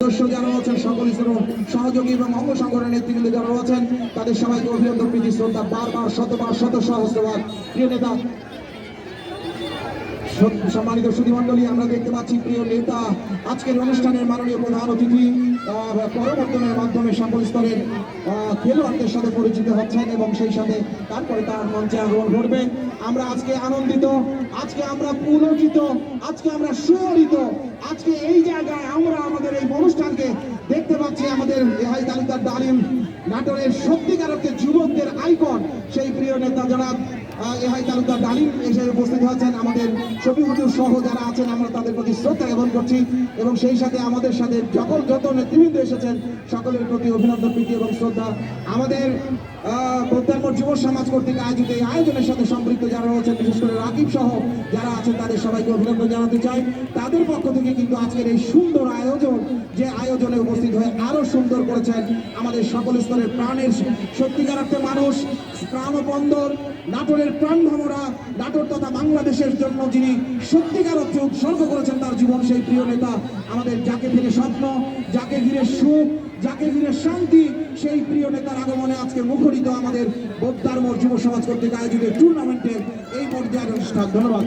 সদস্য যারা আছেন সকল সহযোগী এবং অঙ্গ সংগঠনের নেতৃবৃন্দ যারা আছেন, তাদের সবাইকে অভিনন্দন, প্রীতি, শ্রদ্ধা, বারবার, শতবার, শত সহস্রবার। প্রিয় নেতা সম্মানিত সুধীমণ্ডলী আমরা দেখতে পাচ্ছি প্রিয় নেতা আজকের অনুষ্ঠানের মাননীয় প্রধান অতিথি করবর্তনের মাধ্যমে সকল স্তরের খেলোয়াড়দের সাথে পরিচিত হচ্ছেন এবং সেই সাথে তারপরে তার মঞ্চে আগমন ঘটবে। আমরা আজকে আনন্দিত আজকে আমরা পুলকিত আজকে আমরা সুহরিত আজকে এই জায়গায় আমরা আমাদের এই অনুষ্ঠানকে দেখতে পাচ্ছি আমাদের রেহাই তালিকার ডালিম নাটোরের সত্যিকার যুবকদের আইকন। সেই প্রিয় নেতা আহ, এহাই তালুকদার ডালিম এসে উপস্থিত হয়েছেন আমাদের শফি হুজুর সহ যারা আছেন, আমরা তাদের প্রতি শ্রদ্ধা জ্ঞাপন করছি এবং সেই সাথে আমাদের সাথে যখন যত নেতৃবৃন্দ এসেছেন, সকলের প্রতি অভিনন্দন, প্রীতি এবং শ্রদ্ধা। আমাদের প্রত্যাম্বর যুব সমাজ কর্তৃক আয়োজিত এই আয়োজনের সাথে সম্পৃক্ত যারা রয়েছেন, বিশেষ করে রাকিব সহ যারা আছেন, তাদের সবাইকে অভিনন্দন জানাতে চাই। তাদের পক্ষ থেকে কিন্তু আজকের এই সুন্দর আয়োজন, যে আয়োজনে উপস্থিত হয়ে আরও সুন্দর করেছেন আমাদের সকল স্তরের প্রাণের সত্যিকার অর্থে মানুষ। প্রাণবন্দর, নাটোরের প্রাণ ভাবরা নাটোর তথা বাংলাদেশের জন্য যিনি সত্যিকার অর্থে উৎসর্গ করেছেন তার জীবন, সেই প্রিয় নেতা আমাদের যাকে ঘিরে স্বপ্ন, যাকে ঘিরে সুখ, যাকে ঘিরে শান্তি, সেই প্রিয় নেতার আগমনে আজকে মুখরিত আমাদের বোদ্ধার্ম যুব সমাজ কর্তৃক আয়োজিত টুর্নামেন্টের এই পর্যায়ের অনুষ্ঠান। ধন্যবাদ।